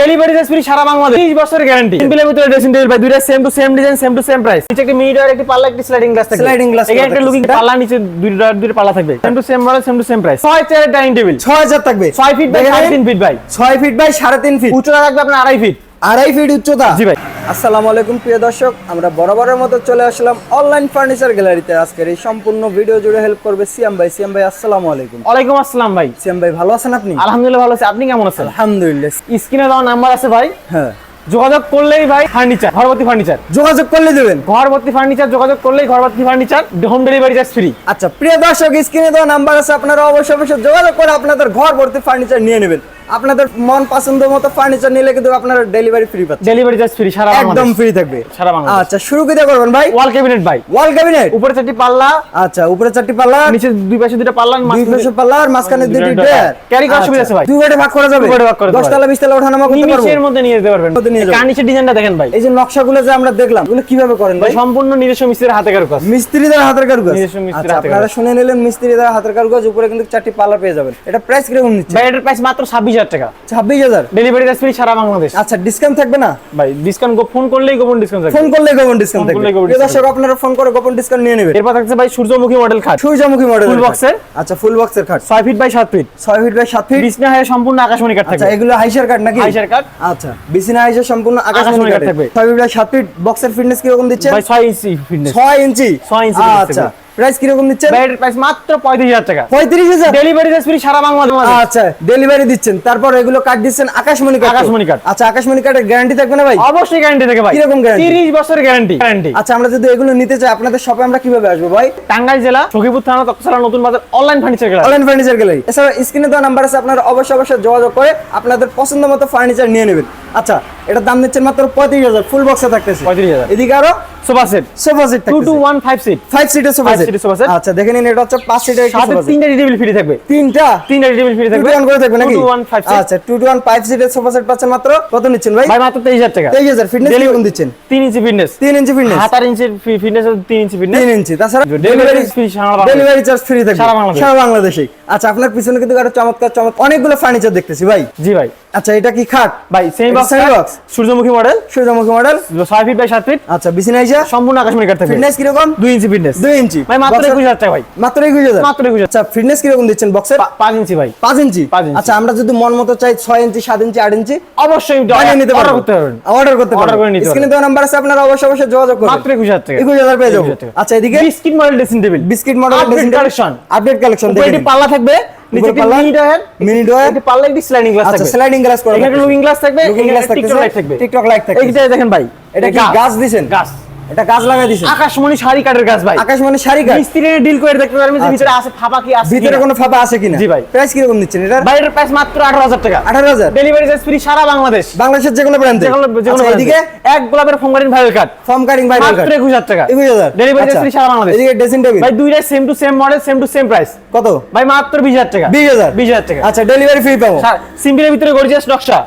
Delivery charge free সারা বাংলাদেশ। 30 বছরের guarantee সিম্পলের ভিতরে ড্রেসিং টেবিল ভাই দুইটা same to same design same to same price নিচে একটা একটি পাল্লা একটি স্লাইডিং গ্লাস থাকবে স্লাইডিং গ্লাস এখানে একটা লুকিং পাল্লা নিচে দুইটা দুইটা পাল্লা থাকবে। Same to same model same to same price ছয় চেয়ারের ডাইনিং টেবিল ছয় হাজার থাকবে। 6 ফিট বাই দেখেন, 3 ফিট বাই ছয় ফিট বাই সাড়ে তিন ফিট উচ্চতা থাকবে আপনার আড়াই ফিট আড়াই ফিট উচ্চতা। জি ভাই। আসসালামু আলাইকুম প্রিয় দর্শক। আমরা বরাবরের মতো চলে আসলাম অনলাইন ফার্নিচার গ্যালারিতে আজকের এই সম্পূর্ণ ভিডিও জুড়ে হেল্প করবে সিয়াম ভাই। সিয়াম ভাই আসসালামু আলাইকুম। ওয়ালাইকুম আসসালাম ভাই। সিয়াম ভাই ভালো আছেন আপনি? আলহামদুলিল্লাহ ভালো আছি। আপনি কেমন আছেন? আলহামদুলিল্লাহ। স্ক্রিনে দেওয়া নাম্বার আছে ভাই। হ্যাঁ। যোগাযোগ করলেই ভাই ফার্নিচার ঘরবর্তী ফার্নিচার যোগাযোগ করলে দেবেন? ঘরবর্তী ফার্নিচার যোগাযোগ করলেই Ghorboti furniture home delivery charge free আচ্ছা প্রিয় দর্শক স্ক্রিনে দেওয়া নাম্বার আছে। আপনারা অবশ্যই অবশ্যই যোগাযোগ করে আপনাদের ঘর ভর্তি ফার্নিচার নিয়ে নেবেন। আপনাদের মন পছন্দ মতো ফার্নিচার নিলে কিন্তু আপনারা ডেলিভারি ফ্রি পাচ্ছেন। ডেলিভারি চার্জ ফ্রি সারা একদম ফ্রি থাকবে। সারা বাংলাদেশ। আচ্ছা শুরু করে করবেন ভাই? ওয়াল ক্যাবিনেট ভাই। ওয়াল ক্যাবিনেট উপরে চারটি পাল্লা। আচ্ছা উপরে চারটি পাল্লা। নিচে দুই পাশে দুটো পাল্লা দুই পাশে পাল্লা আর মাঝখানে দুটি ডয়ার ক্যারি করার সুবিধা আছে ভাই। দুই ভাগে ভাগ করা যাবে? দুই ভাগে ভাগ করা যাবে। তলা বিশ তলা ওঠানামা করতে পারব। নিমিশের মধ্যে নিয়ে যেতে পারবেন। মধ্যে নিয়ে যাব। কার্নিশের ডিজাইনটা দেখেন ভাই। এই যে নকশাগুলো যে আমরা দেখলাম এগুলো কীভাবে করেন ভাই? সম্পূর্ণ নিজস্ব মিস্ত্রির হাতে কারু কাজ মিস্ত্রিদের হাতের কারুকাজ? নিজস্ব মিস্ত্রির আচ্ছা হাতের আপনারা শুনে নিলেন মিস্ত্রিদের হাতের কারুকাজ উপরে কিন্তু চারটি পাল্লা পেয়ে যাবেন। এটা প্রাইস কীরকম নিচ্ছে? ভাই এটার প্রাইস মাত্র ছাব্বিশ হাজার টাকা। ছাব্বিশ হাজার? ডেলিভারি চার্জ ফ্রি সারা বাংলাদেশ। আচ্ছা ডিসকাউন্ট থাকবে না? ভাই ডিসকাউন্ট ফোন করলেই গোপন ডিসকাউন্ট ফোন করলে গোপন ডিসকাউন্ট থাকবে। দর্শক আপনারা ফোন করে গোপন ডিসকাউন্ট নিয়ে নেবেন। এরপর থাকছে ভাই সূর্যমুখী মডেল খাট। সূর্যমুখী মডেল box এর? আচ্ছা ফুল বক্সের খাট। ছয় ফিট বাই সাত ফিট ছয় ফিট বাই সাত ফিট বিছনা হয় সম্পূর্ণ আকাশমণি কাঠ আচ্ছা থাকবে। এগুলো হাইসার কাট নাকি? হাইসার কাঠ। আচ্ছা বিসিনা হাইসার সম্পূর্ণ আকাশমণি কাঠ কাট থাকবে। ছয় ফিট বাই সাত ফিট বক্সের ফিটনেস কীরকম দিচ্ছে? ভাই ছয় ইঞ্চি ফিটনেস ছয় ইঞ্চি ছয় ইঞ্চি আচ্ছা। প্রাইস কীরকম দিচ্ছেন? প্রাইস মাত্র পঁয়ত্রিশ হাজার টাকা। পঁয়ত্রিশ হাজার? ডেলিভারি চার্জ ফ্রি সারা বাংলাদেশ আচ্ছা ডেলিভারি দিচ্ছেন। তারপর এগুলো কাট দিচ্ছেন আকাশমণি তো? আকাশমণি কাঠ। আচ্ছা আকাশমণি কাঠের গ্যারান্টি থাকবে না ভাই? অবশ্যই গ্যারান্টি থাকে ভাই। কীরকম guarantee? 30 বছরের গ্যারান্টি গ্যারান্টি আচ্ছা আমরা যদি এগুলো নিতে চাই আপনাদের শপে আমরা কীভাবে আসব ভাই? টাঙ্গাইল জেলা সখীপুর থানা নতুন বাজার অনলাইন ফার্নিচার গেলা অনলাইন ফার্নিচার গ্যালারি এছাড়া স্ক্রিনে দেওয়া নাম্বার আছে আপনারা অবশ্যই অবশ্যই যোগাযোগ করে আপনাদের পছন্দ মতো ফার্নিচার নিয়ে নেবেন। আচ্ছা এটার দাম নিচ্ছেন মাত্র পঁয়ত্রিশ হাজার ফুল বক্সে থাকতেছে। 35,000 এদিকে আরও sofa set sofa set two two one five seat five সিটের সোফা সেট sofa set। আচ্ছা দেখে নিন এটা হচ্ছে পাঁচ সিটের সাথে সোফা সেট তিনটা টেবিল ফ্রি থাকবে। তিনটা? তিনটা টেবিল ফ্রি থাকবে। ওয়ান করে থাকবে নাকি? টু ওয়ান ফাইভ সিট আচ্ছা টু টু ওয়ান ফাইভ সিটের সোফা সেট পাচ্ছেন মাত্র কত নিচ্ছেন ভাই? ভাই মাত্র তেইশ হাজার টাকা। তেইশ হাজার ফিটনেস কীরকম দিচ্ছেন? তিন ইঞ্চি ফিটনেস তিন ইঞ্চি ফিটনেস হাতার ইঞ্চির ফিটনেস তিন ইঞ্চি ফিটনেস তিন ইঞ্চি তাছাড়া delivery free. Delivery charge free থাকবে। সারা বাংলাদেশ। আচ্ছা আপনার পিছনে কিন্তু আরও চমৎকার চমৎকার অনেকগুলো ফার্নিচার দেখতেছি ভাই। জি ভাই। আচ্ছা এটা কি খাট? ভাই সেমি বক্স semi box? সূর্যমুখী মডেল? সূর্যমুখী মডেল। ছয় ফিট বাই সাত ফিট আচ্ছা বিছানা আইসা? সম্পূর্ণ আকাশমণি থাকবে। ফিটনেস কীরকম? দুই ইঞ্চি ফিটনেস দুই ইঞ্চি ভাই মাত্র Boxer- একুশ হাজার টাকা ভাই। মাত্র একুশ হাজার? মাত্র একুশ হাজার। আচ্ছা ফিটনেস কীরকম দিচ্ছেন বক্সের পা- পাঁচ ইঞ্চি ভাই। পাঁচ ইঞ্চি পাঁচ ইঞ্চি। আচ্ছা আমরা যদি মন মতো চাই ছয় ইঞ্চি সাত ইঞ্চি আট ইঞ্চি অবশ্যই বানিয়ে নিতে অর্ডার করতে পারবেন। অর্ডার করতে Order করে নিতে স্ক্রিনে দেওয়া নাম্বার আছে আপনারা অবশ্যই অবশ্যই যোগাযোগ করবেন। মাত্র একুশ হাজার টাকা। একুশ হাজার পেয়ে যাব। আচ্ছা এদিকে? Biscuit model dressing table biscuit model Update collection। Update collection একটি পাল্লা থাকবে। নিচে একটি পাল্লা, মিনি ডয়ার mini পাল্লা একটি স্লাইডিং গ্লাস আচ্ছা স্লাইডিং গ্লাস করা এখানে লুকিং গ্লাস থাকবে লুকিং গ্লাস এখানে টিকটক লাইট থাকবে। টিকটক লাইট থাকবে এইটা দেখেন ভাই এটা কি গাছ দিছেন? গাছ। এটা গাছ লাগাই দিছেন আকাশমণি শাড়ি গাছ ভাই। আকাশমণি শাড়ি গাছ মিস্ত্রি ডিল করে দেখতে পারবেন যে আচ্ছা। ভিতরে আছে ফাঁপা কি আছে ভিতরে কোনো। ফাঁপা আছে কিনা? জি ভাই। প্রাইস কীরকম নিচ্ছেন এটা প্রাইস মাত্র আঠারো হাজার টাকা। আঠারো হাজার? ডেলিভারি চার্জ ফ্রি সারা বাংলাদেশ। বাংলাদেশের যে কোনো ব্র্যান্ডে যেগুলো আচ্ছা, এদিকে? এক গোলাপের ভাইরাল কাট ফর্ম কাটিং মাত্র একুশ হাজার টাকা। একুশ হাজার। ডেলিভারি চার্জ ফ্রি সারা বাংলাদেশ। এদিকে ড্রেসিং টেবিল ভাই দুইটা same to same model same to same price কত? ভাই মাত্র বিশ হাজার টাকা। বিশ হাজার। বিশ হাজার টাকা। আচ্ছা ডেলিভারি ফ্রি পাবো। সিম্পলের ভিতরে গর্জিয়াস নকশা।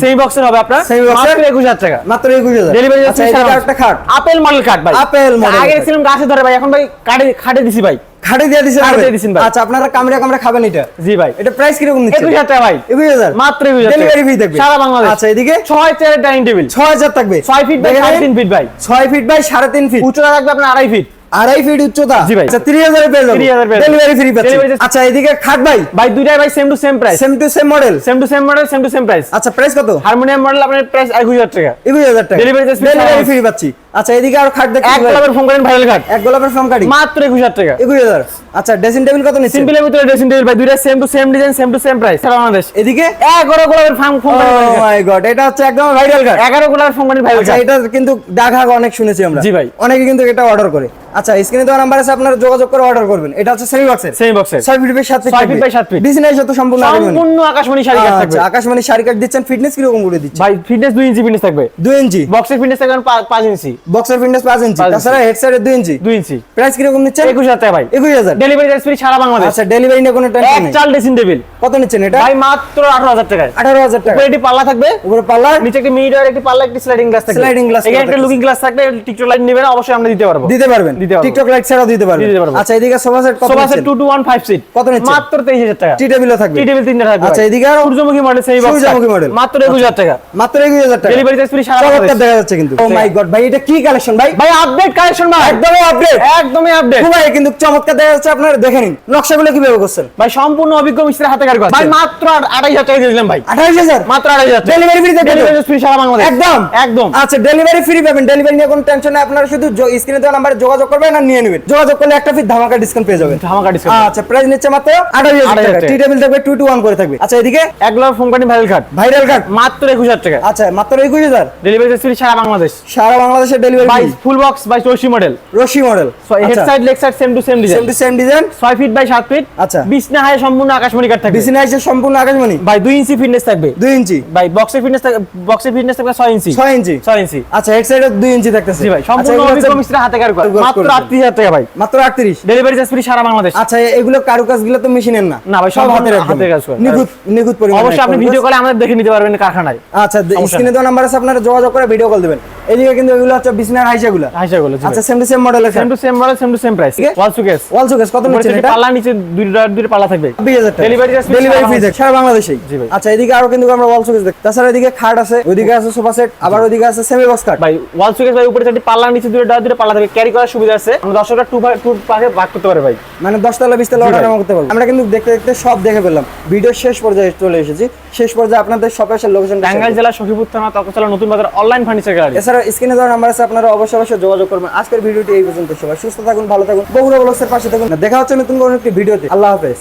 সেমি বক্সের হবে আপনার? মাত্র একুশ হাজার টাকা। মাত্র একুশ হাজার। ডেলিভারি এদিকে একটা খাট। আপেল মডেল ভাই। Apple model আগে ছিলাম গাছে ধরে ভাই। এখন ভাই কাটে খাটে দিছি ভাই। খাটে দিয়ে দিছেন খাটে দিয়ে দিছেন ভাই। আচ্ছা আপনারা কামড়ে কামড়ে খাবেন এটা? জি ভাই। এটা প্রাইস কীরকম নিচ্ছেন একুশ হাজার টাকা ভাই। একুশ হাজার? মাত্র একুশ হাজার ডেলিভারি ফ্রি থাকবে। সারা বাংলাদেশ। আচ্ছা এদিকে? ছয় চেয়ারের ডাইনিং টেবিল ছয় হাজার থাকবে। ছয় ফিট বাই দেখে সাড়ে নিন। তিন ফিট ভাই। ছয় ফিট বাই সাড়ে তিন ফিট উচ্চতা থাকবে আপনার আড়াই ফিট আড়াই ফিট উচ্চতা। জি ভাই। আচ্ছা তিরিশ হাজারে পেয়ে যাব 30,000 পেয়ে ডেলিভারি ফ্রি পাচ্ছি। আচ্ছা এদিকে খাট ভাই? ভাই দুইটাই ভাই same to same price same to same model same to same model same to same price আচ্ছা প্রাইস কত? হারমোনিয়াম মডেল আপনার প্রাইস একুশ হাজার টাকা। একুশ হাজার টাকা। ডেলিভারি ফ্রি পাচ্ছি। আচ্ছা এদিকে আর খাট দেখতে এক গোলাপের ফোন করেন ভাইরাল কাট এক গোলাপের ফর্ম কাটি। মাত্র একুশ হাজার টাকা। একুশ হাজার। আচ্ছা ড্রেসিং টেবিল কত নিচ্ছে সিম্পলের ভিতরে ড্রেসিং টেবিল ভাই দুইটা same to same design same to same price সারা বাংলাদেশ। এদিকে? এগারো গোলাপের farm phone oh my god এটা হচ্ছে একদম ভাইরাল কাট এগারো গোলাপের ফোন করেন ভাইরাল আচ্ছা কাট এটা কিন্তু ডাঘাগ অনেক শুনেছি আমরা। জি ভাই। অনেকে কিন্তু এটা অর্ডার করে। আচ্ছা স্ক্রিনে দেওয়া নাম্বার আছে আপনারা যোগাযোগ করে অর্ডার করবেন। এটা হচ্ছে সেমি বক্সের সেম বক্সের ছয় ফিট বাই সাত ফিট ছয় feet by সাত feet। বিছনায় সাথে সম্পূর্ণ আগুন। সম্পূর্ণ আকাশমণি শাড়ি কাট থাকবে। আচ্ছা আকাশমণি শাড়ি কাট দিচ্ছেন ফিটনেস কীরকম করে দিচ্ছে ভাই ফিটনেস দুই ইঞ্চি ফিটনেস থাকবে। দুই ইঞ্চি বক্সের ফিটনেস থাকবে পা- পাঁচ ইঞ্চি বক্সের ফিটনেস পাঁচ ইঞ্চি পাঁচ ইঞ্চি। তাছাড়া হেডসেটের দুই ইঞ্চি দুই ইঞ্চি প্রাইস কীরকম নিচ্ছেন? একুশ হাজার টাকা ভাই। একুশ হাজার। ডেলিভারি চার্জ ফ্রি সারা বাংলাদেশ। আচ্ছা ডেলিভারি নিয়ে কোনো টেনশন এক নেই। চাল ড্রেসিং টেবিল কত নিচ্ছেন এটা? ভাই মাত্র আঠারো হাজার টাকায়। আঠারো হাজার টাকা। উপরে একটি পাল্লা থাকবে। উপরে পার্লার নিচে একটি মিরর একটি পাল্লা একটি স্লাইডিং গ্লাস থাকবে। Sliding glass এখানে একটা লুকিং গ্লাস থাকবে টিকটক লাইট নেবেন অবশ্যই আমরা দিতে পারব। দিতে পারবেন। টিকটক লাইট ছাড়াও দিতে পারবেন। দিতে পারব। আচ্ছা এদিকে সোফা সেট কত সোফা সেট টু সিট কত নিচ্ছেন? মাত্র তেইশ হাজার টাকা। টি টেবিলও থাকবে। টি টেবিল তিনটা থাকবে আচ্ছা এদিকে আরও? সূর্যমুখী মডেল সেই বক্স সূর্যমুখী model। মাত্র একুশ হাজার টাকা। মাত্র একুশ হাজার টাকা। ডেলিভারি চার্জ ফ্রি সারা চমৎকার দেখা যাচ্ছে কিন্তু। ও মাই গড ভাই এটা কি কালেকশন ভাই? ভাই আপডেট কালেকশন ভাই। একদমই আপডেট একদমই আপডেট ভাই কিন্তু চমৎকার দেখা যাচ্ছে আপনারা দেখে নিন। নকশাগুলো কীভাবে করছেন? ভাই সম্পূর্ণ অভিজ্ঞ মিস্ত্রির হাতে ভাই মাত্র টাকা ভাই। মাত্র? ডেলিভারি ফ্রি সারা বাংলাদেশ। একদম? একদম। আচ্ছা ডেলিভারি ফ্রি পাবেন। ডেলিভারি নিয়ে কোনো টেনশন নেই। আপনারা শুধু স্ক্রিনে দেওয়া নাম্বারে যোগাযোগ করবেন আর নিয়ে নেবেন। যোগাযোগ করলে একটা ফিট ধামাকা ডিসকাউন্ট পেয়ে যাবেন। ধামাকা ডিসকাউন্ট আচ্ছা প্রাইস নিচ্ছে মাত্র 28,000 টাকা। টাকা। টি টেবিল থাকবে টু টু ওয়ান করে থাকবে। আচ্ছা এদিকে? এক lakh phone card viral card viral card মাত্র একুশ হাজার টাকা। আচ্ছা মাত্র একুশ হাজার? ডেলিভারি ফ্রি সারা বাংলাদেশ। সারা ডেলিভারি ভাই ফুল বক্স বাই চৌষি মডেল রশি model head side leg side same to same same design to same design ছয় ফিট বাই ফিট আচ্ছা। বিছনা হাই সম্পূর্ণ আকাশমণি কাঠ থাকবে। বিসিনা এসে সম্পূর্ণ আকাশমণি ভাই দুই ইঞ্চি ফিটনেস থাকবে। দুই ইঞ্চি? ভাই বক্সের ফিটনেস বক্সের ফিটনেস থাকবে ছয় ইঞ্চি। ছয় ইঞ্চি? ছয় ইঞ্চি। আচ্ছা হেড সাইডে দুই ইঞ্চি থাকতেছে। জি ভাই আচ্ছা, সম্পূর্ণ মিস্ত্রির হাতে কারুকাজ। মাত্র করে আটত্রিশ হাজার টাকা ভাই। মাত্র আটত্রিশ? ডেলিভারি চার্জ ফ্রি সারা বাংলাদেশ। আচ্ছা এগুলো কারুকাজগুলো তো মেশিনের না। না ভাই, সব হাতের কাজ করে। নিখুঁত নিখুঁত পরিমাণ অবশ্যই আপনি ভিডিও কলে আমাদের দেখে নিতে পারবেন কারখানায়। আচ্ছা স্ক্রিনে দেওয়া নাম্বার আছে আপনারা যোগাযোগ করে ভিডিও কল দিবেন। এইদিকে কিন্তু এগুলো হচ্ছে বিসনার হাইসাগুলো। হাইসা গুলো আচ্ছা সেম টু সেম মডেলের same to same model same to same price wall showcase wall showcase কত এটা? পাল্লা নিচে দুইটা দুইটা পাল্লা থাকবে। Delivery ডেলিভারি সারা ফ্রি বাংলাদেশে। জি ভাই। আচ্ছা এদিকে আরও কিন্তু আমরা ওয়াল সুকেস তাছাড়া এদিকে খাট আছে ওইদিকে আছে সোফা সেট আবার ওইদিকে আছে সেমি বক্স খাট। ভাই ওয়াল সুকেস ভাই উপরে চারটি পাল্লা নিচে দুটো দুটো পাল্লা থাকবে। ক্যারি করার সুবিধা আছে। আমরা দর্শকরা টু টু পাকে ভাগ করতে পারে ভাই। মানে দশতলা বিশতলা জি অর্ডার করতে পারব। আমরা কিন্তু দেখতে দেখতে সব দেখে ফেললাম। ভিডিও শেষ পর্যায়ে চলে এসেছি। শেষ পর্যায়ে আপনাদের শপে আসার লোকেশন টাঙ্গাইল জেলা সখীপুর থানা তকচলা নতুন বাজার অনলাইন ফার্নিচার গ্যালারি এছাড়া স্ক্রিনে দেওয়া নাম্বার আছে, আপনারা অবশ্যই অবশ্যই যোগাযোগ করবেন। আজকের ভিডিওটি এই পর্যন্ত সবাই সুস্থ থাকুন, ভালো থাকুন বগুড়া ব্লগসের পাশে থাকুন। দেখা হচ্ছে নতুন কোনো একটি ভিডিওতে। আল্লাহ হাফেজ।